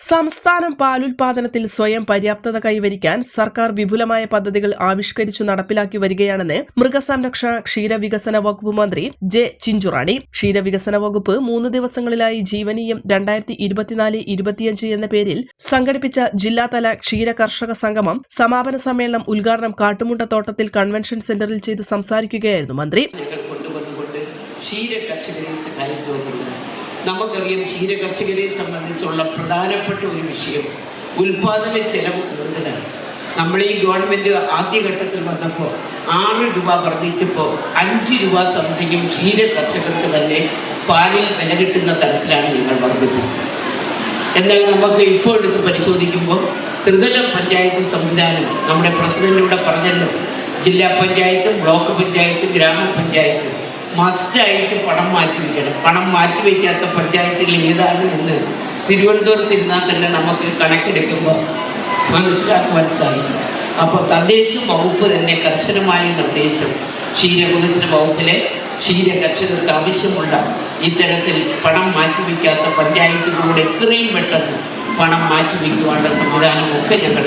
സംസ്ഥാനം പാലുൽപാദനത്തിൽ സ്വയം പര്യാപ്തത കൈവരിക്കാൻ സർക്കാർ വിപുലമായ പദ്ധതികൾ ആവിഷ്കരിച്ചു നടപ്പിലാക്കി വരികയാണെന്ന് മൃഗസംരക്ഷണ ക്ഷീരവികസന വകുപ്പ് മന്ത്രി ജെ ചിഞ്ചുറാണി. ക്ഷീരവികസന വകുപ്പ് മൂന്ന് ദിവസങ്ങളിലായി ജീവനീയം രണ്ടായിരത്തി ഇരുപത്തിനാല് ഇരുപത്തിയഞ്ച് എന്ന പേരിൽ സംഘടിപ്പിച്ച ജില്ലാതല ക്ഷീര കർഷക സംഗമം സമാപന സമ്മേളനം ഉദ്ഘാടനം കാട്ടുമുണ്ടത്തോട്ടത്തിൽ കൺവെൻഷൻ സെന്ററിൽ ചെയ്ത് സംസാരിക്കുകയായിരുന്നു മന്ത്രി. നമുക്കറിയാം ക്ഷീര കർഷകരെ സംബന്ധിച്ചുള്ള പ്രധാനപ്പെട്ട ഒരു വിഷയം. ഉൽപാദന ചെലവ് കൂടുതലാണ്. നമ്മൾ ഈ ഗവൺമെന്റ് ആദ്യഘട്ടത്തിൽ വന്നപ്പോൾ ആറ് രൂപ വർദ്ധിച്ചപ്പോൾ അഞ്ച് രൂപ സംതിങ്ങും ക്ഷീര കർഷകർക്ക് തന്നെ പാലിൽ വില കിട്ടുന്ന തരത്തിലാണ് ഞങ്ങൾ വർദ്ധിപ്പിച്ചത്. എന്നാൽ നമുക്ക് ഇപ്പോൾ എടുത്ത് പരിശോധിക്കുമ്പോൾ ത്രിതല പഞ്ചായത്ത് സംവിധാനം നമ്മുടെ പ്രസിഡന്റ് ഇവിടെ പറഞ്ഞല്ലോ. ജില്ലാ പഞ്ചായത്തും ബ്ലോക്ക് പഞ്ചായത്തും ഗ്രാമപഞ്ചായത്തും മസ്റ്റായിട്ട് പണം മാറ്റി വയ്ക്കണം പണം മാറ്റി വയ്ക്കാത്ത പഞ്ചായത്തുകൾ ഏതാണ് എന്ന് തിരുവനന്തപുരത്ത് ഇരുന്നാൽ തന്നെ നമുക്ക് കണക്കെടുക്കുമ്പോൾ മനസ്സിലാക്കുവാൻ സാധിക്കും അപ്പോൾ തദ്ദേശ വകുപ്പ് തന്നെ കർശനമായ നിർദ്ദേശം. ക്ഷീരവികസന വകുപ്പിലെ ക്ഷീര കർഷകർക്ക് ആവശ്യമുള്ള ഇത്തരത്തിൽ പണം മാറ്റി മാറ്റിവെക്കാത്ത പഞ്ചായത്തുകളോട് എത്രയും പെട്ടെന്ന് പണം മാറ്റി മാറ്റിവെക്കുവാനുള്ള സംവിധാനമൊക്കെ ഞങ്ങൾ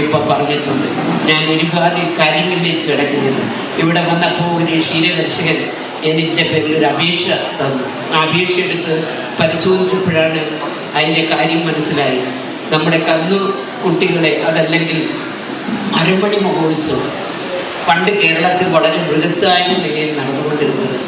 ഇപ്പം പറഞ്ഞിട്ടുണ്ട്. ഞാൻ ഒരുപാട് കാര്യങ്ങളിലേക്ക് കിടക്കുന്നത്. ഇവിടെ വന്നപ്പോൾ ഒരു ക്ഷീര കർഷകൻ എന്റെ പേരിൽ ഒരു അപേക്ഷ തന്നു. ആ അപേക്ഷ എടുത്ത് പരിശോധിച്ചപ്പോഴാണ് അതിന്റെ കാര്യം മനസ്സിലായത്. നമ്മുടെ കന്നു കുട്ടികളെ അതല്ലെങ്കിൽ അരമണി മഹോത്സവം. പണ്ട് കേരളത്തിൽ വളരെ ബൃഹത്തായ നിലയിൽ നടന്നുകൊണ്ടിരുന്നത്.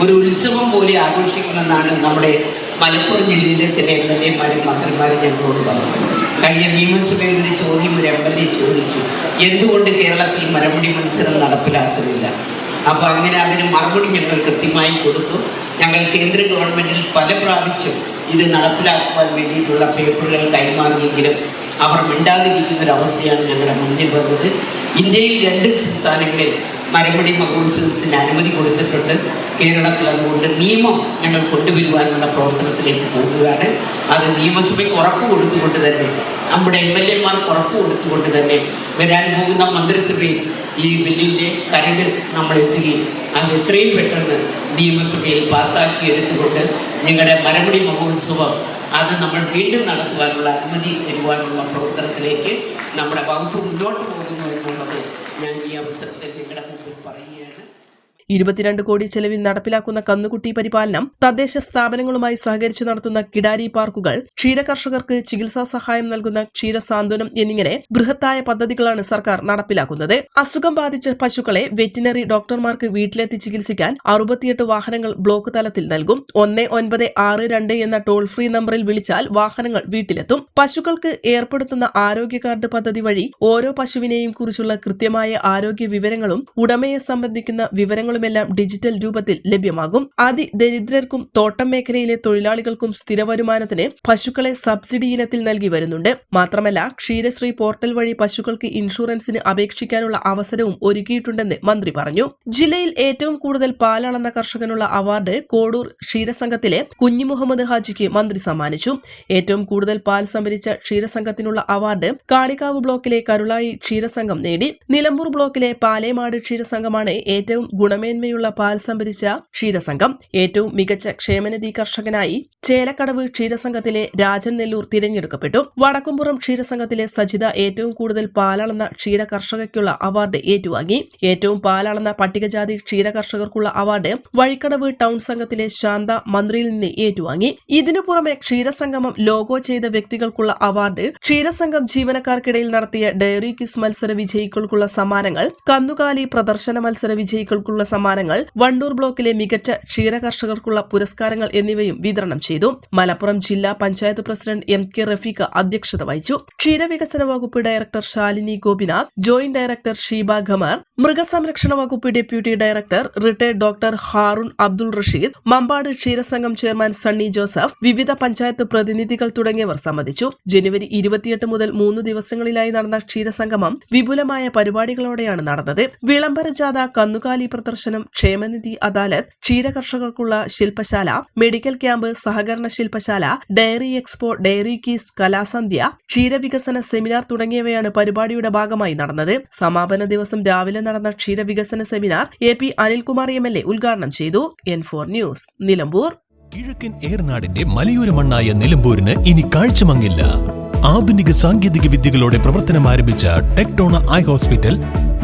ഒരു ഉത്സവം പോലെ ആഘോഷിക്കുമെന്നാണ് നമ്മുടെ മലപ്പുറം ജില്ലയിലെ ചില എം എൽ എമാരും മന്ത്രിമാരും ഞങ്ങളോട് പറഞ്ഞു കഴിഞ്ഞ നിയമസഭയിൽ ചോദ്യം ഒരു എം എൽ എ ചോദിച്ചു. എന്തുകൊണ്ട് കേരളത്തിൽ മരമുടി മത്സരം നടപ്പിലാക്കുന്നില്ല? അപ്പോൾ അങ്ങനെ അതിന് മറുപടി ഞങ്ങൾ കൃത്യമായി കൊടുത്തു. ഞങ്ങൾ കേന്ദ്ര ഗവൺമെന്റിൽ പല പ്രാവശ്യം ഇത് നടപ്പിലാക്കുവാൻ വേണ്ടിയിട്ടുള്ള പേപ്പറുകൾ കൈമാറിയെങ്കിലും അവർ മിണ്ടാതിരിക്കുന്ന അവസ്ഥയാണ് ഞങ്ങളുടെ മുന്നിൽ വന്നത്. ഇന്ത്യയിൽ രണ്ട് സംസ്ഥാനങ്ങളിൽ മരമുടി മഹോത്സവത്തിന് അനുമതി കൊടുത്തിട്ടുണ്ട്. കേരളത്തിൽ അതുകൊണ്ട് നിയമം ഞങ്ങൾ കൊണ്ടുവരുവാനുള്ള പ്രവർത്തനത്തിലേക്ക് പോകുകയാണ്. അത് നിയമസഭയ്ക്ക് ഉറപ്പ് കൊടുത്തുകൊണ്ട് തന്നെ നമ്മുടെ എം എൽ എമാർക്ക് ഉറപ്പ് കൊടുത്തുകൊണ്ട് തന്നെ വരാൻ പോകുന്ന മന്ത്രിസഭയിൽ ഈ ബില്ലിന്റെ കരട് നമ്മൾ എത്തുകയും അത് എത്രയും പെട്ടെന്ന് നിയമസഭയിൽ പാസ്സാക്കി എടുത്തുകൊണ്ട് നിങ്ങളുടെ മരമുടി മഹോത്സവം അത് നമ്മൾ വീണ്ടും നടത്തുവാനുള്ള അനുമതി തരുവാനുള്ള പ്രവർത്തനത്തിലേക്ക് നമ്മുടെ വകുപ്പ് മുന്നോട്ട് പോകുന്നു എന്നുള്ളത് ഞാൻ ഈ അവസരത്തിൽ നിങ്ങളുടെ മുമ്പിൽ പറയുകയാണ്. ഇരുപത്തിരണ്ട് കോടി ചെലവിൽ നടപ്പിലാക്കുന്ന കന്നുകുട്ടി പരിപാലനം തദ്ദേശ സ്ഥാപനങ്ങളുമായി സഹകരിച്ച് നടത്തുന്ന കിടാരി പാർക്കുകൾ ക്ഷീരകർഷകർക്ക് ചികിത്സാ സഹായം നൽകുന്ന ക്ഷീരസാന്ത്വനം എന്നിങ്ങനെ ബൃഹത്തായ പദ്ധതികളാണ് സർക്കാർ നടപ്പിലാക്കുന്നത്. അസുഖം ബാധിച്ച പശുക്കളെ വെറ്റിനറി ഡോക്ടർമാർക്ക് വീട്ടിലെത്തി ചികിത്സിക്കാൻ അറുപത്തിയെട്ട് വാഹനങ്ങൾ ബ്ലോക്ക് തലത്തിൽ നൽകും. ഒന്ന് ഒൻപത് ആറ് രണ്ട് എന്ന ടോൾ ഫ്രീ നമ്പറിൽ വിളിച്ചാൽ വാഹനങ്ങൾ വീട്ടിലെത്തും. പശുക്കൾക്ക് ഏർപ്പെടുത്തുന്ന ആരോഗ്യ കാർഡ് പദ്ധതി വഴി ഓരോ പശുവിനെയും കുറിച്ചുള്ള കൃത്യമായ ആരോഗ്യ വിവരങ്ങളും ഉടമയെ സംബന്ധിക്കുന്ന വിവരങ്ങളുമെല്ലാം ഡിജിറ്റൽ രൂപത്തിൽ ലഭ്യമാകും. അതിദരിദ്രർക്കും തോട്ടം മേഖലയിലെ തൊഴിലാളികൾക്കും സ്ഥിര വരുമാനത്തിന് പശുക്കളെ സബ്സിഡി ഇനത്തിൽ നൽകി വരുന്നുണ്ട്. മാത്രമല്ല ക്ഷീരശ്രീ പോർട്ടൽ വഴി പശുക്കൾക്ക് ഇൻഷുറൻസിന് അപേക്ഷിക്കാനുള്ള അവസരവും ഒരുക്കിയിട്ടുണ്ടെന്ന് മന്ത്രി പറഞ്ഞു. ജില്ലയിൽ ഏറ്റവും കൂടുതൽ പാലളന്ന കർഷകനുള്ള അവാർഡ് കോടൂർ ക്ഷീരസംഘത്തിലെ കുഞ്ഞി മുഹമ്മദ് ഹാജിക്ക് മന്ത്രി സമ്മാനിച്ചു. ഏറ്റവും കൂടുതൽ പാൽ സംഭരിച്ച ക്ഷീരസംഘത്തിനുള്ള അവാർഡ് കാളികാവ് ബ്ലോക്കിലെ കരുളായി ക്ഷീരസംഘം നേടി. നിലമ്പൂർ ബ്ലോക്കിലെ പാലേമാട് ക്ഷീരസംഘമാണ് ഏറ്റവും ഗുണമേന്മ ഗുണമേന്മയുള്ള പാൽ സംഭരിച്ച ക്ഷീരസംഘം ഏറ്റവും മികച്ച ക്ഷേമനിധി കർഷകനായി ചേലക്കടവ് ക്ഷീരസംഘത്തിലെ രാജൻ നെല്ലൂർ തിരഞ്ഞെടുക്കപ്പെട്ടു. വടക്കുംപുറം ക്ഷീരസംഘത്തിലെ സജിത ഏറ്റവും കൂടുതൽ പാലളന്ന ക്ഷീര കർഷകയ്ക്കുള്ള അവാർഡ് ഏറ്റുവാങ്ങി. ഏറ്റവും പാലളന്ന പട്ടികജാതി ക്ഷീര കർഷകർക്കുള്ള അവാർഡ് വഴിക്കടവ് ടൗൺ സംഘത്തിലെ ശാന്ത മന്ത്രിയിൽ നിന്ന് ഏറ്റുവാങ്ങി. ഇതിനു പുറമെ ക്ഷീരസംഗമം ലോഗോ ചെയ്ത വ്യക്തികൾക്കുള്ള അവാർഡ് ക്ഷീരസംഘം ജീവനക്കാർക്കിടയിൽ നടത്തിയ ഡയറി കിസ് മത്സര വിജയികൾക്കുള്ള സമ്മാനങ്ങൾ കന്നുകാലി പ്രദർശന മത്സര വിജയികൾക്കുള്ള സമ്മാനങ്ങൾ വണ്ടൂർ ബ്ലോക്കിലെ മികച്ച ക്ഷീര കർഷകർക്കുള്ള പുരസ്കാരങ്ങൾ എന്നിവയും വിതരണം ചെയ്തു. മലപ്പുറം ജില്ലാ panchayat president M K Rafeeq അധ്യക്ഷത വഹിച്ചു. ക്ഷീരവികസന വകുപ്പ് director Shalini Gopinath joint director Sheeba Khamar മൃഗസംരക്ഷണ വകുപ്പ് deputy director retired doctor Haroon Abdul Rasheed Mampad ക്ഷീരസംഘം chairman Sunny Joseph വിവിധ പഞ്ചായത്ത് പ്രതിനിധികൾ തുടങ്ങിയവർ സംബന്ധിച്ചു. ജനുവരി ഇരുപത്തിയെട്ട് മുതൽ മൂന്ന് ദിവസങ്ങളിലായി നടന്ന ക്ഷീരസംഗമം വിപുലമായ പരിപാടികളോടെയാണ് നടന്നത്. വിളംബര ജാഥ കന്നുകാലി പ്രദർശനം ക്ഷേമനിധി അദാലത്ത് ക്ഷീരകർഷകർക്കുള്ള ശില്പശാല മെഡിക്കൽ ക്യാമ്പ് സഹകരണ ശില്പശാല ഡയറി എക്സ്പോ ഡയറി കീസ് കലാസന്ധ്യ ക്ഷീരവികസന സെമിനാർ തുടങ്ങിയവയാണ് പരിപാടിയുടെ ഭാഗമായി നടന്നത്. സമാപന ദിവസം രാവിലെ നടന്ന ക്ഷീരവികസന seminar A P Anilkumar M L A ഉദ്ഘാടനം ചെയ്തു. N four news Nilambur. കിഴക്കൻ ഏർനാടിന്റെ മലയോര മണ്ണായ നിലമ്പൂരിന് ഇനി കാഴ്ചമങ്ങില്ല. ആധുനിക സാങ്കേതിക വിദ്യകളോടെ പ്രവർത്തനം ആരംഭിച്ച ടെക്ടോണ ഐ ഹോസ്പിറ്റൽ